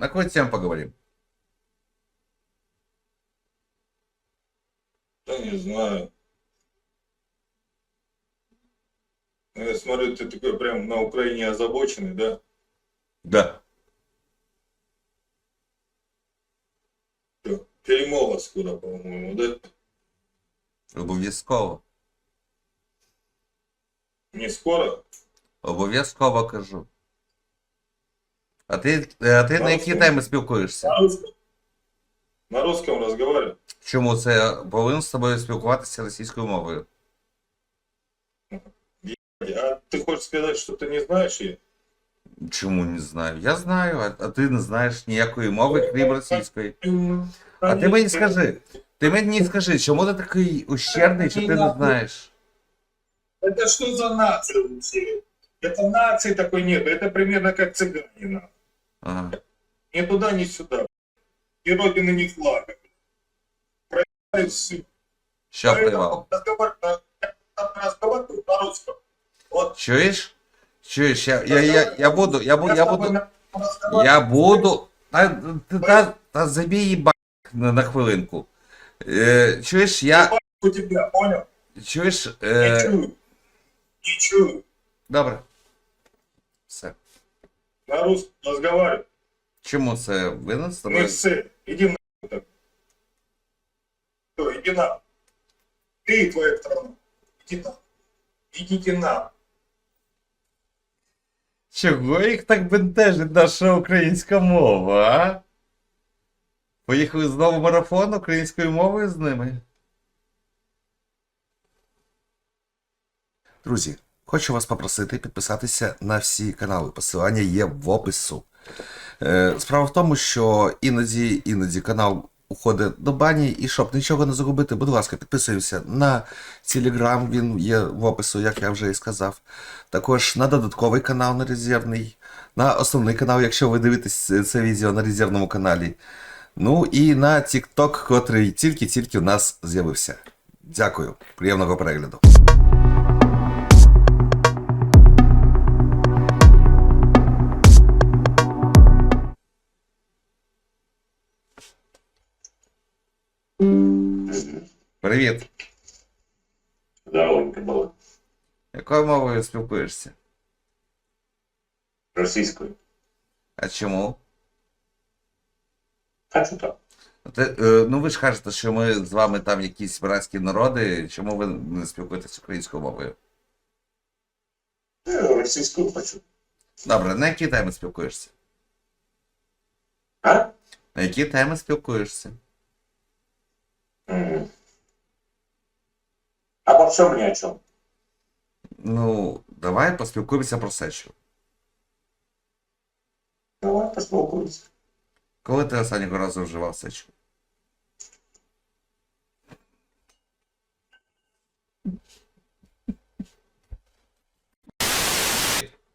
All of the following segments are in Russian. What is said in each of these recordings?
На какую тему поговорим? Да не знаю. Ну, Я смотрю, ты такой прям на Украине озабоченный, да? Да. Всё, Перемога скоро, по-моему, да? Обов'язково. Не скоро? Обов'язково кажу. А ти, е, а ти на які теми спілкуєшся? На русском. На русском разговариваю. Чому це я повинен з тобою спілкуватися російською мовою? А ты хочешь сказать, что ты не знаешь ее? Чому не знаю? Я знаю, а, а ти не знаєш ніякої мови, крім російської. А ти мені скажи, ти мені скажи, чому ти такий ущербний, що ти не знаєш? Это что за нация вообще? Это нации такой нет. Это примерно как цыгане. нахуй. Ага. Ни туда, ни сюда. Ни родины, ни флага. Проебали всё. Що Поэтому привал? разговор- на- разговариваю на русском. Вот. Чуєш? Чуєш, я, я, я, я буду, я буду, я с тобой буду, на- разговариваю. я буду. Та, та, та, та забій їбак на, на хвилинку. Е, чуєш, я. У тебя, понял? Чуєш. Не Е, чую. Не чую. добре. Все. На русском разговариваю. Чому це винен з Не тобою? ссы. Иди на так. Всё, иди на. Ты и твоя страна. Иди на. Идите на. Чого їх так бентежить наша українська мова, а? Поїхали знову в марафон українською мовою з ними. Друзі, хочу вас попросити підписатися на всі канали. Посилання є в опису. Е, Справа в тому, що іноді, іноді канал уходить до бані, і щоб нічого не загубити, будь ласка, підписуємося на Телеграм, він є в опису, як я вже і сказав. Також на додатковий канал на резервний, на основний канал, якщо ви дивитесь це відео на резервному каналі. Ну і на TikTok, котрий тільки-тільки у нас з'явився. Дякую, приємного перегляду. Привіт. Здоровенько було. Якою мовою спілкуєшся? Російською. А чому? А що так? Ти, е, ну ви ж кажете, що ми з вами там якісь братські народи. Чому ви не спілкуєтесь українською мовою? Е, Російською хочу. Добре, на які теми спілкуєшся? А? На які теми спілкуєшся? Мгм. Обо всем ни о чем. Ну, давай поспілкуємося про сечу. Давай поспілкуємося. Коли ти останнього разу вживав сечу?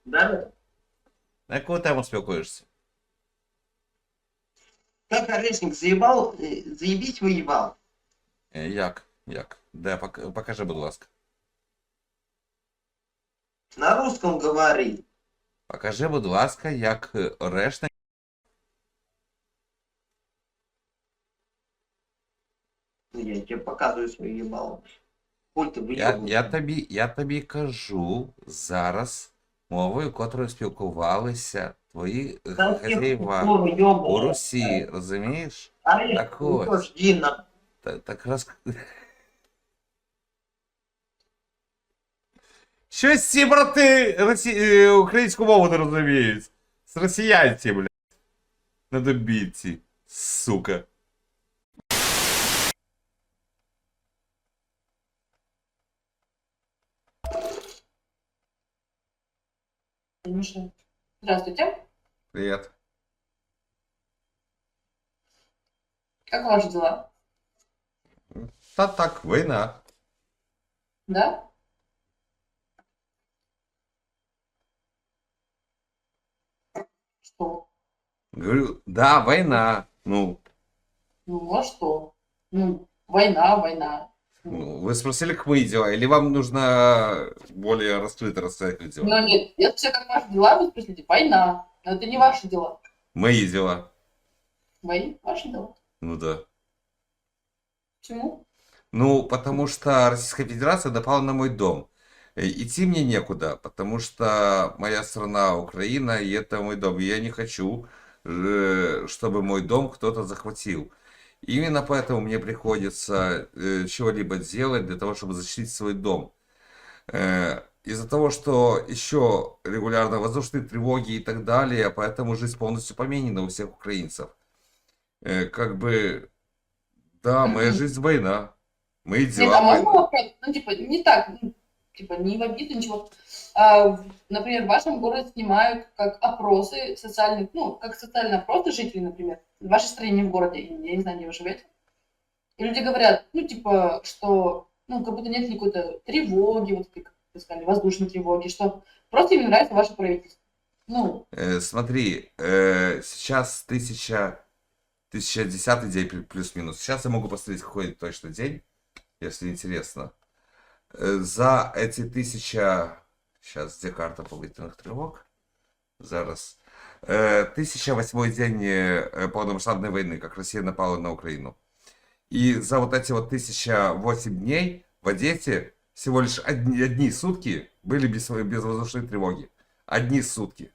Да? На яку тему спілкуєшся? Как орешник заебал, э, заебись выебал. Е, Як? Як? Де? Пок- Покажи, будь ласка. На русском говори. Покажи, будь ласка, як е, орешник. Ну, Я тебе показываю свое ебало. Хуй ты Я, выебал. я, тобі, я тобі кажу зараз мовою, котрою спілкувалися твої е, Да ты хазяїва хуй ёбаный. у Русі, розумієш? Орешник, Так ну вот. что ж, иди на- Так, так роз... Щось ці брати росі... е, українську мову не розуміють. З росіянці, блядь. Недобітці. Сука. Миша. Здравствуйте. Привіт. Как ваши дела? Та так, війна. Да? Говорю, да, війна. Ну, Ну, а что? Ну, война, война. ну, вы спросили, как мои дела, или вам нужно более раскрыто рассказать, как дела? Ну, нет, я все как ваши дела, вы спросите, война. Но это не ваши дела. Мои дела. Бои? Ваше дело. Ну да. Почему? Ну, потому что Российская Федерация напала на мой дом. Э, Идти мне некуда, потому что моя страна Украина, и это мой дом. И я не хочу, чтобы мой дом кто-то захватил. Именно поэтому мне приходится э, чего-либо делать для того, чтобы защитить свой дом. Э, Из-за того, что еще регулярно воздушные тревоги и так далее, поэтому жизнь полностью поменена у всех украинцев. Э, Как бы, да, моя жизнь война. Мои Нет, дела а можно вопрос? Ну, типа, не так, ну, типа, не в обиду, ничего. А, например, в вашем городе снимают как опросы социальных, ну, как социальные опросы жителей, например, в вашей стране, не в городе, я не знаю, где вы живете. И люди говорят, ну, типа, что, ну, как будто нет какой-то тревоги, вот как вы сказали, воздушной тревоги, что просто им нравится ваше правительство. Ну, Э, смотри, э, сейчас тысяча, 1010 день плю- плюс-минус. Сейчас я могу посмотреть какой точно день, если интересно. Э, за эти тысяча... Сейчас, где карта повітряних тривог? Зараз. Э, 1008 день э, полномасштабной войны, как Россия напала на Украину. И за вот эти вот 1008 дней в Одессе всего лишь одни, одни сутки были без, без воздушной тревоги. Одни сутки.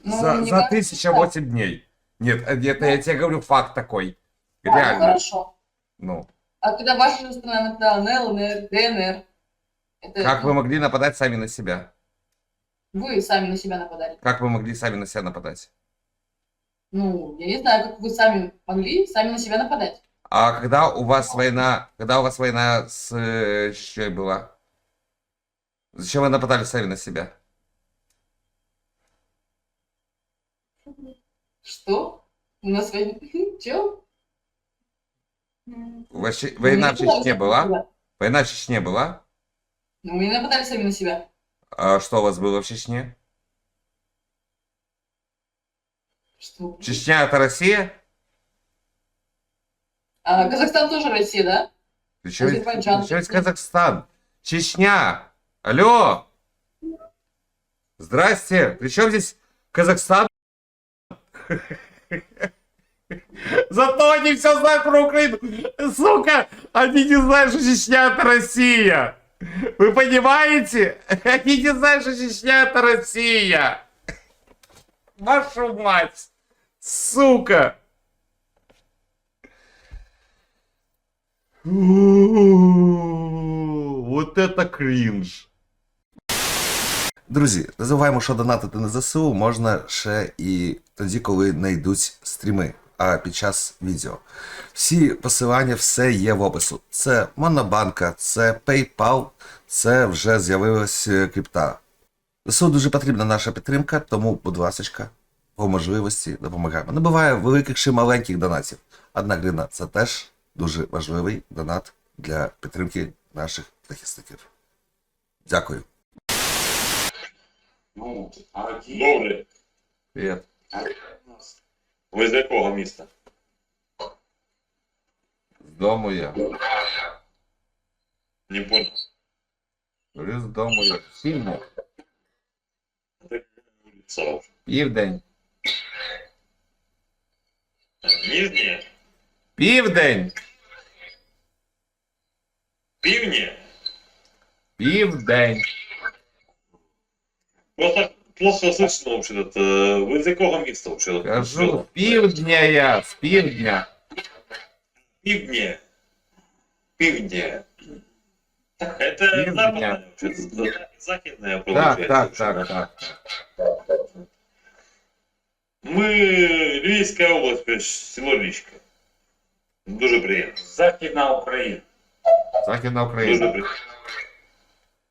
ну, за за кажется, 1008 дней. Нет, э, это я тебе говорю факт такой. да. А, ну, Реально. хорошо. Ну, А когда ваша страна нападала на ЛНР, ДНР, это как вы могли нападать сами на себя? вы сами на себя нападали. Как вы могли сами на себя нападать? Ну, я не знаю, как вы сами могли сами на себя нападать. А когда у вас война, когда у вас война с э, Чечней была? Зачем вы нападали сами на себя? Что? У нас война... Чё? У вас че- война в Чечне была? Война в Чечне была? Ну, мы не нападали сами на себя. А что у вас было в Чечне? Что? Чечня это Россия? А, Казахстан тоже Россия, да? Причем здесь Казахстан? Чечня! Алло! Здрасте! Причем здесь Казахстан? Зато они все знают про Украину. Сука, они не знают, что Чечня это Россия. Вы понимаете? Они не знают, что Чечня это Россия. Вашу мать. Сука. Вот это кринж. Друзі, не забуваємо, що донатити на ЗСУ можна ще і тоді, коли не йдуть стріми, а під час відео. Всі посилання, все є в опису. Це Монобанка, це PayPal, це вже з'явилась е, крипта. ЗСУ дуже потрібна наша підтримка, тому, будь ласка, по можливості допомагаємо. Не буває великих чи маленьких донатів. Одна гривна це теж дуже важливий донат для підтримки наших захисників. Дякую. Ну, Ви з якого міста? З дому я. Не понял. Говорю, з дому я. Сильно. Вулиця. Південь. Нижнє? Південь. Півдні? Південь. Просто плохо слышно вообще-то. Ви з якого міста вообще? Кажу, з півдня я, з півдня. Півдні. Півдні. Это Півдня. западная вообще західная Так, получается. так, так, так. Ми Львівська область, село Річка. Дуже приємно. Західна Україна. Західна Дуже Україна. приємно.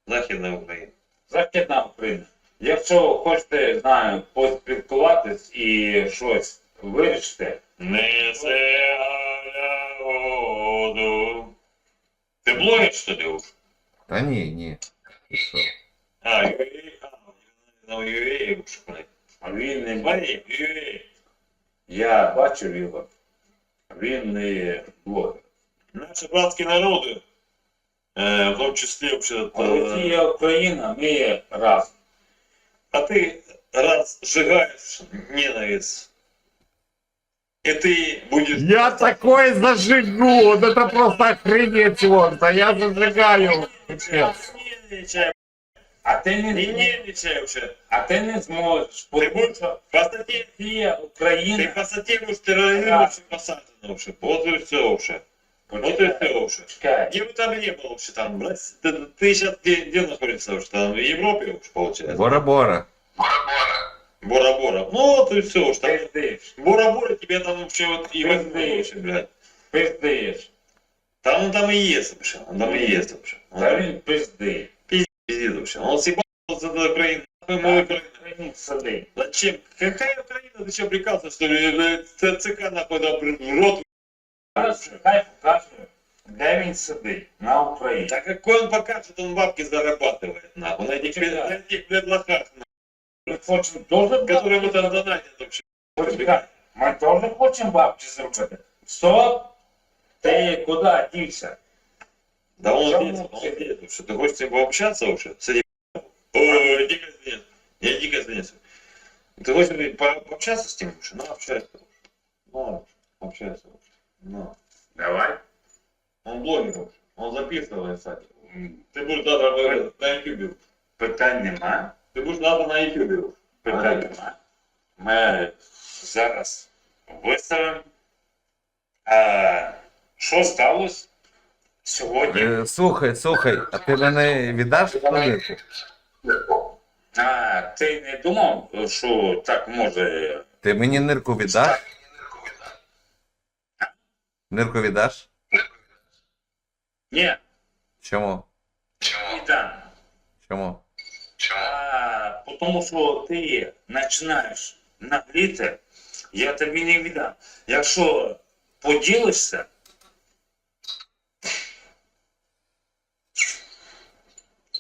Західна Україна. Західна Україна. Якщо хочете, знаю, поспілкуватись і щось вирішити, Галя воду. Ти блогер, що ли? уж? Та ні, ні. Ти що? А, юрій, а, на UA а він не бачить. Я бачив його. Він не блогер. Наші братські народи, е, в тому числі, вообще, Росія, Україна, ми разом. а ти раз сжигаєш ненависть И ты будешь... Я такой зажигу, вот это просто охренеть вот, а я зажигаю. Нервничай, а ти не, не нервничай вже, а ти не зможеш. Ти будеш по статті є Україна. Ти по статті будеш тероризм посаджено вже. Вот и все вже. Вот и все уже. Где бы там не было вообще там, ты, ты сейчас где, где находишься уже, там в Европе уж получается? Бора-бора. Бора-бора. Ну вот и все уж там. Бора-бора тебе там вообще вот и возьмешь, блядь. Пиздишь. Там он там и есть вообще, он там и есть вообще. Да він пизди. Пиздит вообще. Он съебал за Украину. Украину сады. Зачем? Какая Украина? Ты что, прикалываешься, что ли? Э, Ц- ЦК нахуй да, в рот. Хай покаже, де він сидить на Україні. Да какой он покажет, он бабки зарабатывает, нахуй, на этих, на этих предлогах, Ми хочемо дуже которые вот там донатят вообще. Почекай, Ми теж хочемо бабки зробити. Стоп! Ти куди дівся? Да он Чему? молодец, молодец. Что ты хочешь с ним пообщаться уже? С этим... Ой, дико извиняюсь. Я дико извиняюсь. Ты хочешь с ним по- пообщаться с ним уже? Ну, общайся уже. Ну, общайся уже. Ну. Давай. Он блогер уже. Он записывает, кстати. Ты будешь завтра в- на ютубе. Питань нема. Ты будешь завтра на ютубе. Питань нема. Ми зараз виставимо. Е, що сталося сьогодні? Е, Слухай, слухай, а ти мене віддаш хвилинку? А, ти не думав, що так може. Ти мені нирку віддаш? Нирку віддаш? Ні, Чому? дам. Чому? А, тому що ти починаєш нагліти, я тобі не віддам. Якщо поділишся,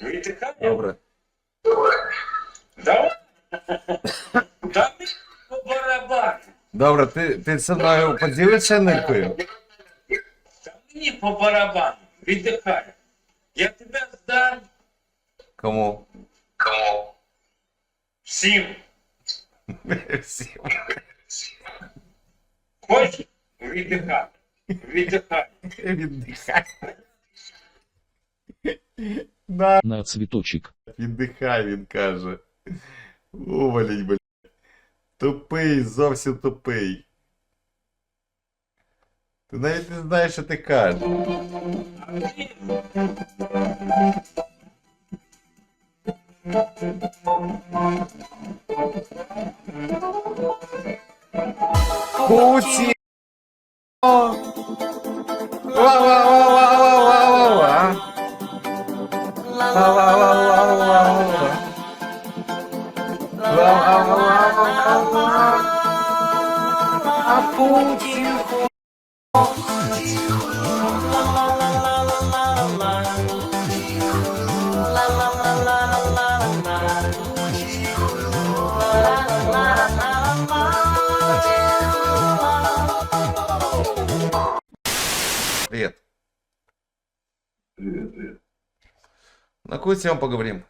відтикає. Добре. Давай. Та ми по барабану. Добре, ти, ти зі мною поділишся ниркою? Та мені по барабану. Віддихай. Я тебе здам Кому? всім. Всім. Хочеш? Віддихай. Віддихай. Віддихай. На, на цвіточок. віддихай, він каже. Уваліть, блядь. Тупий, зовсім тупий. Ти навіть не знаєш, що ти кажеш. Куці. Ва-ва-ва-ва-ва-ва-ва. Привет. Привет, привет. На какую тему поговорим?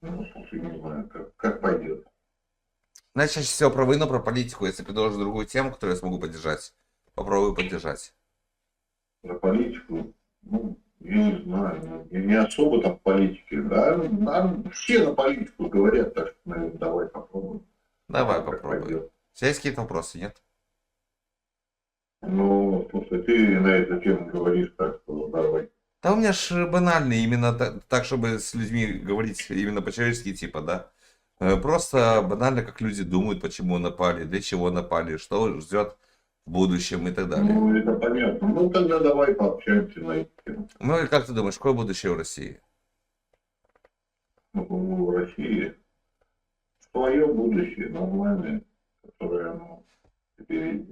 Ну, слушай, не знаю, как, как пойдет. Значит, чаще всего про войну, про политику. Если предложишь другую тему, которую я смогу поддержать, попробую поддержать. Про политику, ну, я не знаю, я не особо там в политике, да, нам все на политику говорят, так что, наверное, давай попробуем. Давай Как попробуем. У тебя есть какие-то вопросы, нет? Ну, слушай, ты на эту тему говоришь, так что давай. Да у меня ж банальный, именно та- так, чтобы с людьми говорить именно по-человечески, типа, да. Э, Просто банально, как люди думают, почему напали, для чего напали, что ждет в будущем и так далее. Ну, это понятно. Ну, тогда давай пообщаемся на эту тему. Ну и как ты думаешь, какое будущее у России? Ну, в России свое будущее нормальное, которое оно теперь...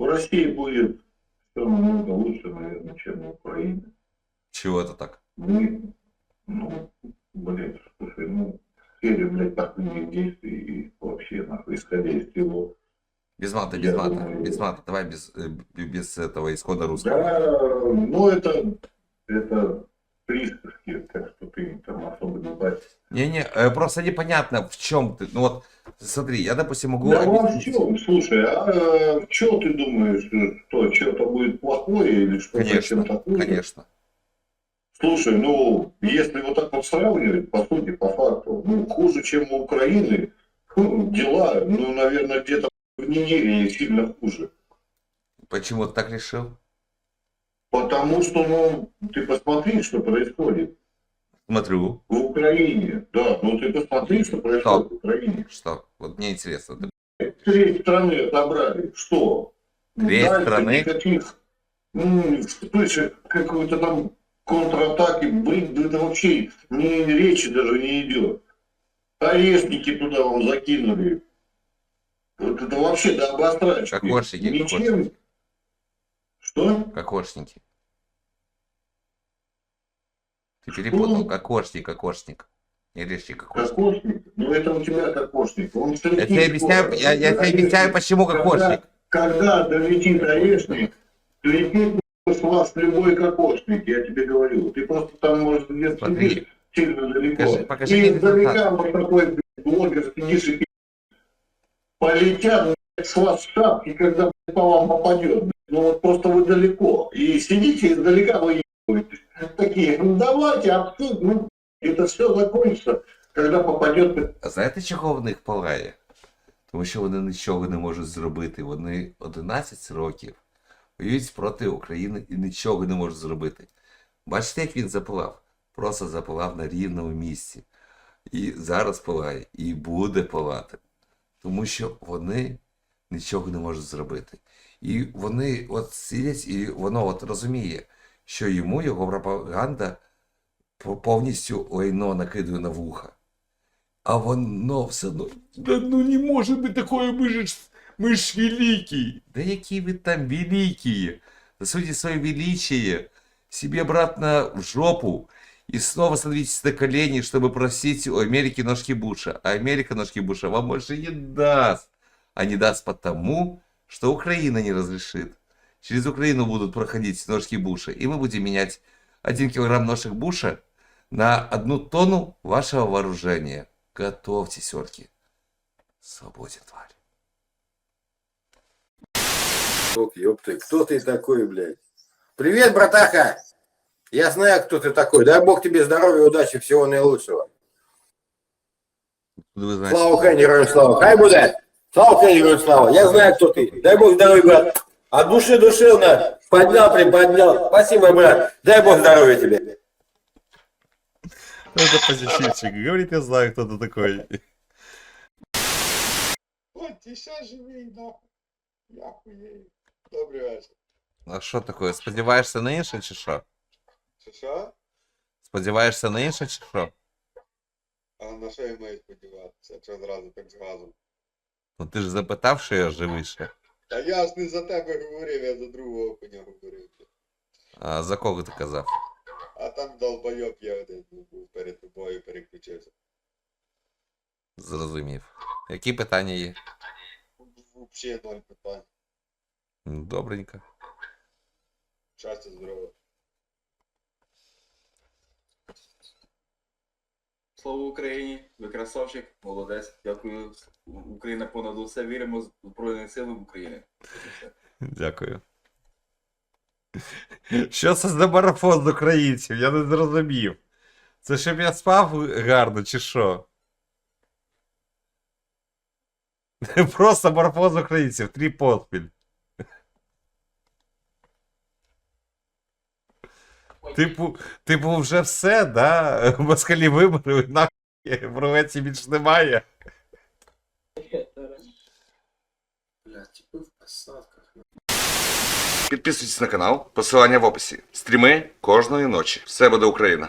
В России будет все намного лучше, наверное, чем в Украине. Чего это так? Мы, ну, блядь, слушай, ну, сфере, блядь, таких действий и вообще, нахуй, исходя из всего. Без мата, без мата, думаю- без мата, давай без, э, без этого исхода русского. Да, ну, это, это приставки, так что ты там особо не парься. Не-не, э, просто непонятно, в чем ты. Ну вот, смотри, я, допустим, могу Да во объяснить. всем, слушай, а э, в чем ты думаешь, что что-то будет плохое или что-то Конечно, чем-то хуже? конечно. Слушай, ну, если вот так вот сравнивать, по сути, по факту, ну, хуже, чем у Украины, дела, ну, наверное, где-то в Нигерии сильно хуже. Почему ты так решил? Потому что, ну, ты посмотри, что происходит Смотрю. в Украине. Да, ну ты посмотри, что происходит в Украине. Что? Вот мне интересно. Треть страны отобрали. Что? Треть Дальше страны? Никаких м, вспышек какой-то там контратаки, блин, да это вообще ни речи даже не идет. Орешники туда вам закинули. Вот это вообще до обострачки. Кокошники, Ничем. Что? Кокошники. Ты перепутал. Кокошник, кокошник. Не реши кокошник. Кокошник? Ну это у тебя кокошник. Он Я тебе объясняю, я, я тебе объясняю, почему кокошник. Когда долетит орешник, летит с вас любой кокошник, я тебе говорю. Ты просто там, может, где Смотри. сидишь сильно далеко. Покажи- покажи и издалека вот такой блядь, блогер сидишь и полетят блядь, с вас шапки, когда блядь, по вам попадет. блядь. Ну вот просто вы далеко. И сидите издалека вы ебаетесь. Такие, ну давайте, обсудим, ну, это все закончится, когда попадет блядь, А знаєте, чого в них палає? Тому що вони нічого не можуть зробити. Вони 11 років воюють проти України і нічого не можуть зробити. Бачите, як він запалав? Просто запалав на рівному місці. І зараз палає, і буде палати. Тому що вони нічого не можуть зробити. І вони от сидять, і воно от розуміє, що йому його пропаганда по- повністю лайно накидує на вуха. А воно все одно. Да ну не може бути такое, ми ж, ми ж великі. Да які ви там великі? Засуньте своє величие себе обратно в жопу и снова становитесь на колени, чтобы просить у Америки ножки Буша. А Америка ножки Буша вам больше не даст. А не даст потому, что Украина не разрешит. Через Украину будут проходить ножки Буша, и мы будем менять один килограмм ножек Буша на одну тонну вашего вооружения. Готовьтесь, орки. Свободен, тварь. Ох, ёпты, кто ты такой, блядь? Привет, братаха! Я знаю, кто ты такой. Дай бог тебе здоровья, удачи, всего наилучшего. Слава Украине, слава. Хай будет! Слава Украине, героям слава. Я знаю, кто ты. Дай бог здоровья, брат. От души душевно. Поднял, приподнял. Спасибо, брат. Дай бог здоровья тебе. Это позитивчик. Говорит, я знаю, кто ты такой. От, ти ще живий, нахуй. Я хуєю. Добрий вечір. А що таке? Сподіваєшся на інше чи що? Що що? Сподіваєшся на інше чи що? А на що я маю сподіватися, якщо зразу так з газом? Ну ти ж запитав, що я живий ще. Та я ж не за тебе говорив, я за другого коня говорив. А за кого ти казав? А там долбойоб є один був перед тобою, переключився. Зрозумів. Які питання є? Взагалі ноль питань. Добренько. Щастя, здоров'я. Слава Україні! Ви красавчик, молодець. Дякую. Україна понад усе віримо в Збройні Сили України. Дякую. Що це за марафон з українців? Я не зрозумів. Це щоб я спав гарно, чи що? Просто марафон з українців, три поспіль. Типу, типу, вже все, да? Москалі вибрали, нахуй провеці більш немає. Підписуйтесь на канал, посилання в описі. Стріми кожної ночі. Все буде Україна.